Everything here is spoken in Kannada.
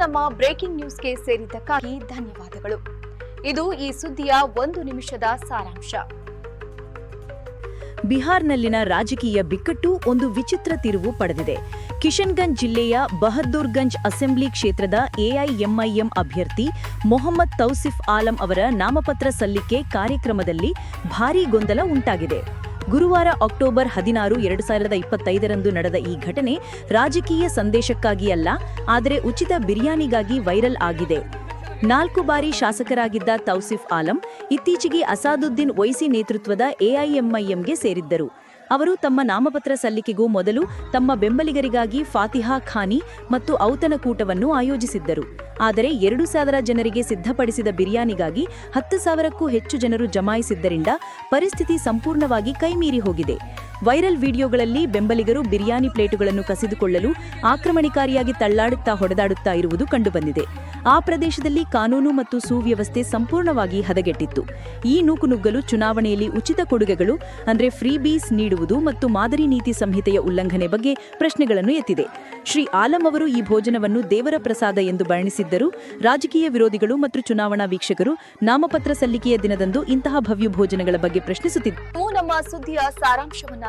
ನಮ್ಮ ಬ್ರೇಕಿಂಗ್ ನ್ಯೂಸ್ಗೆ ಸೇರಿದ್ದಕ್ಕಾಗಿ ಧನ್ಯವಾದಗಳು. ಇದು ಈ ಸುದ್ದಿಯ ಒಂದು ನಿಮಿಷದ ಸಾರಾಂಶ. ಬಿಹಾರ್ನಲ್ಲಿನ ರಾಜಕೀಯ ಬಿಕ್ಕಟ್ಟು ಒಂದು ವಿಚಿತ್ರ ತಿರುವು ಪಡೆದಿದೆ. ಕಿಶನ್ಗಂಜ್ ಜಿಲ್ಲೆಯ ಬಹದ್ದೂರ್ಗಂಜ್ ಅಸೆಂಬ್ಲಿ ಕ್ಷೇತ್ರದ ಎಐಎಂಐಎಂ ಅಭ್ಯರ್ಥಿ ಮೊಹಮ್ಮದ್ ತೌಸಿಫ್ ಆಲಂ ಅವರ ನಾಮಪತ್ರ ಸಲ್ಲಿಕೆ ಕಾರ್ಯಕ್ರಮದಲ್ಲಿ ಭಾರೀ ಗೊಂದಲ ಉಂಟಾಗಿದೆ. ಗುರುವಾರ ಅಕ್ಟೋಬರ್ ಹದಿನಾರು, ಎರಡು ಸಾವಿರದ ಇಪ್ಪತ್ತೈದರಂದು ನಡೆದ ಈ ಘಟನೆ ರಾಜಕೀಯ ಸಂದೇಶಕ್ಕಾಗಿ ಅಲ್ಲ, ಆದರೆ ಉಚಿತ ಬಿರಿಯಾನಿಗಾಗಿ ವೈರಲ್ ಆಗಿದೆ. ನಾಲ್ಕು ಬಾರಿ ಶಾಸಕರಾಗಿದ್ದ ತೌಸಿಫ್ ಆಲಂ, ಇತ್ತೀಚೆಗೆ ಅಸಾದುದ್ದೀನ್ ವೈಸಿ ನೇತೃತ್ವದ ಎಐಎಂಐಎಂಗೆ ಸೇರಿದ್ದರು. ಅವರು ತಮ್ಮ ನಾಮಪತ್ರ ಸಲ್ಲಿಕೆಗೂ ಮೊದಲು ತಮ್ಮ ಬೆಂಬಲಿಗರಿಗಾಗಿ ಫಾತಿಹಾ ಖಾನಿ ಮತ್ತು ಔತಣಕೂಟವನ್ನು ಆಯೋಜಿಸಿದ್ದರು. ಆದರೆ ಎರಡು ಸಾವಿರ ಜನರಿಗೆ ಸಿದ್ಧಪಡಿಸಿದ ಬಿರಿಯಾನಿಗಾಗಿ ಹತ್ತು ಸಾವಿರಕ್ಕೂ ಹೆಚ್ಚು ಜನರು ಜಮಾಯಿಸಿದ್ದರಿಂದ ಪರಿಸ್ಥಿತಿ ಸಂಪೂರ್ಣವಾಗಿ ಕೈಮೀರಿ ಹೋಗಿದೆ. ವೈರಲ್ ವಿಡಿಯೋಗಳಲ್ಲಿ ಬೆಂಬಲಿಗರು ಬಿರಿಯಾನಿ ಪ್ಲೇಟುಗಳನ್ನು ಕಸಿದುಕೊಳ್ಳಲು ಆಕ್ರಮಣಕಾರಿಯಾಗಿ ತಳ್ಳಾಡುತ್ತಾ ಹೊಡೆದಾಡುತ್ತಾ ಇರುವುದು ಕಂಡುಬಂದಿದೆ. ಆ ಪ್ರದೇಶದಲ್ಲಿ ಕಾನೂನು ಮತ್ತು ಸುವ್ಯವಸ್ಥೆ ಸಂಪೂರ್ಣವಾಗಿ ಹದಗೆಟ್ಟಿತ್ತು. ಈ ನೂಕುನುಗ್ಗಲು ಚುನಾವಣೆಯಲ್ಲಿ ಉಚಿತ ಕೊಡುಗೆಗಳು, ಅಂದರೆ ಫ್ರೀ ಬೀಸ್ ನೀಡುವುದು ಮತ್ತು ಮಾದರಿ ನೀತಿ ಸಂಹಿತೆಯ ಉಲ್ಲಂಘನೆ ಬಗ್ಗೆ ಪ್ರಶ್ನೆಗಳನ್ನು ಎತ್ತಿದೆ. ಶ್ರೀ ಆಲಂ ಅವರು ಈ ಭೋಜನವನ್ನು ದೇವರ ಪ್ರಸಾದ ಎಂದು ಬಣ್ಣಿಸಿದ್ದರು. ರಾಜಕೀಯ ವಿರೋಧಿಗಳು ಮತ್ತು ಚುನಾವಣಾ ವೀಕ್ಷಕರು ನಾಮಪತ್ರ ಸಲ್ಲಿಕೆಯ ದಿನದಂದು ಇಂತಹ ಭವ್ಯ ಭೋಜನಗಳ ಬಗ್ಗೆ ಪ್ರಶ್ನಿಸುತ್ತಿದ್ದರು ನಮ್ಮ ಸುದ್ದಿಯ ಸಾರಾಂಶವನ್ನ